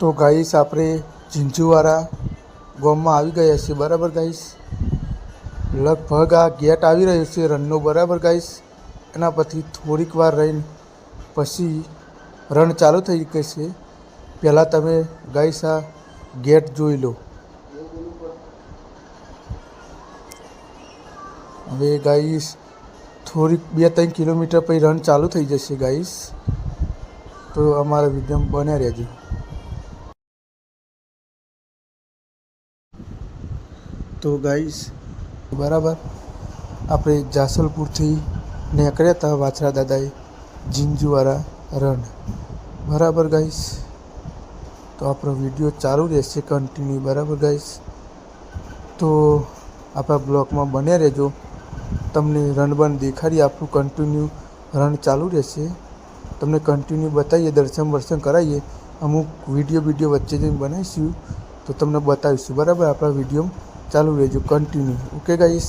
તો ગાઈસ, આપણે ઝીંઝુવાળા ગામમાં આવી ગયા છીએ, બરાબર ગાઈસ? લગભગ આ ગેટ આવી રહ્યો છે રનનો બરાબર ગાઈસ? એના પછી થોડીક વાર રહીને પછી રન ચાલુ થઈ જશે પહેલાં તમે ગાઈસ આ ગેટ જોઈ લો. હવે ગાઈસ, થોડીક બે ત્રણ કિલોમીટર પછી રન ચાલુ થઈ જશે ગાઈસ. તો અમારા વીડિયો બન્યા રહેજો. તો ગાઈસ બરાબર. આપણે જાસલપુરથી નીકળ્યા હતા વાછરા દાદાએ, જીંજુવાળા રન. બરાબર ગાઈસ તો આપણો વીડિયો ચાલુ રહેશે કન્ટિન્યુ બરાબર ગાઈસ તો આપણા બ્લોગમાં બન્યા રહેજો. તમને રન બન દેખાડી, આપણું કન્ટિન્યુ રન ચાલુ રહેશે. તમને કન્ટિન્યુ બતાવીએ, દર્શન વર્શન કરાવીએ. અમુક વીડિયો વીડિયો વચ્ચે જઈને બનાવીશું, તો તમને બતાવીશું. બરાબર? આપણા વીડિયો ચાલુ રહેજો કન્ટિન્યુ ઓકે ગાઈસ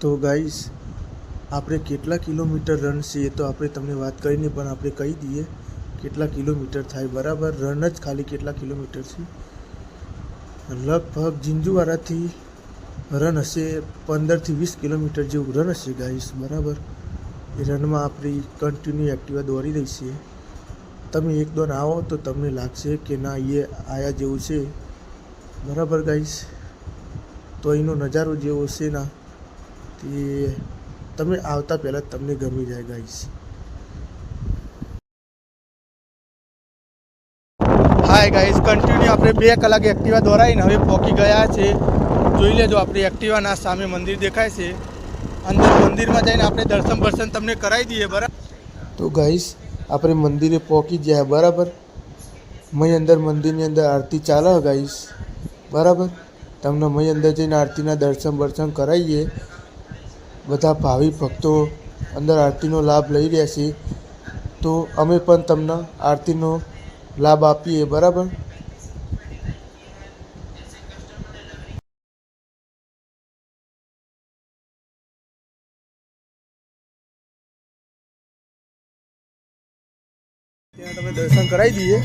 તો ગાઈસ આપણે કેટલા કિલોમીટર રન છે એ તો આપણે તમને વાત કરીને પણ આપણે કહી દઈએ કેટલા કિલોમીટર થાય. બરાબર? રન જ ખાલી કેટલા કિલોમીટર છે? લગભગ જીંજુવાડાથી રન હશે પંદરથી વીસ કિલોમીટર જેવું રન હશે ગાઈસ બરાબર? એ રનમાં આપણી કન્ટિન્યુ એક્ટિવા દોડી રહી છે તમે એક દોન આવો તો તમને લાગશે કે ના એ આયા જેવું છે. બરાબર ગાઈસ તો અહીંનો નજારો જેવો છે ના તે તમે આવતા પહેલાં તમને ગમી જાય ગાઈસ હાય ગાઈસ કન્ટિન્યુ આપણે બે કલાક એક્ટિવા દોરાઈને હવે પહોંચી ગયા છે. જોઈ લેજો આપણી એક્ટિવાના સામે મંદિર દેખાય છે. અંદર મંદિરમાં જઈને આપણે દર્શન બર્શન તમને કરાવી દઈએ બરાબર? તો ગાઈસ આપણે મંદિરે પહોંચી ગયા બરાબર? મય અંદર મંદિરની અંદર આરતી ચાલે ગાઈશ બરાબર? તમને મય અંદર જઈને આરતીના દર્શન બર્શન કરાવીએ. બધા ભાવિ ભક્તો અંદર આરતીનો લાભ લઈ રહ્યા છે. તો અમે પણ તમને આરતીનો લાભ આપીએ, બરાબર? તમે દર્શન કરાવી દઈએ.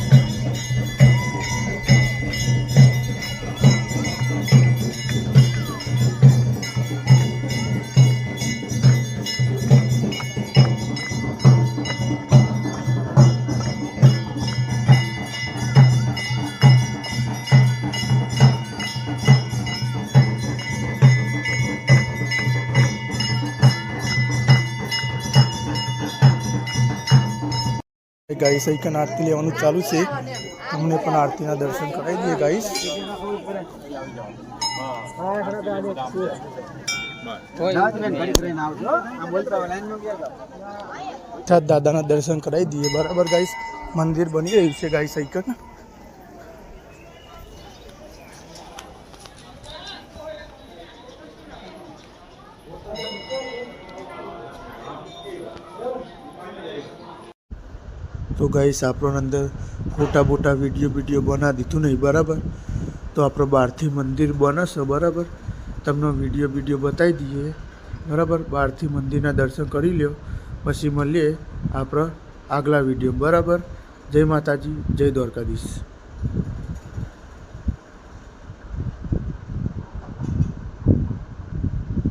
ગાઈસ અહીં આરતી લેવાનું ચાલુ છે. તમને પણ આરતીના દર્શન કરાવી દઈએ ગાઈસ. છત દાદાના દર્શન કરાવી દઈએ. બરાબર ગાઈસ, મંદિર બની રહ્યું છે ગાઈસ અહીં તો ગાઈસ આપણને અંદર ફોટા બોટા વીડિયો વીડિયો બના દીધું નહીં, બરાબર? તો આપણો બહારથી મંદિર બનાવશો બરાબર? તમને વીડિયો વીડિયો બતાવી દઈએ. બરાબર? બહારથી મંદિરના દર્શન કરી લ્યો. પછી મળીએ આપણા આગલા વીડિયો બરાબર? જય માતાજી, જય દ્વારકાધીશ.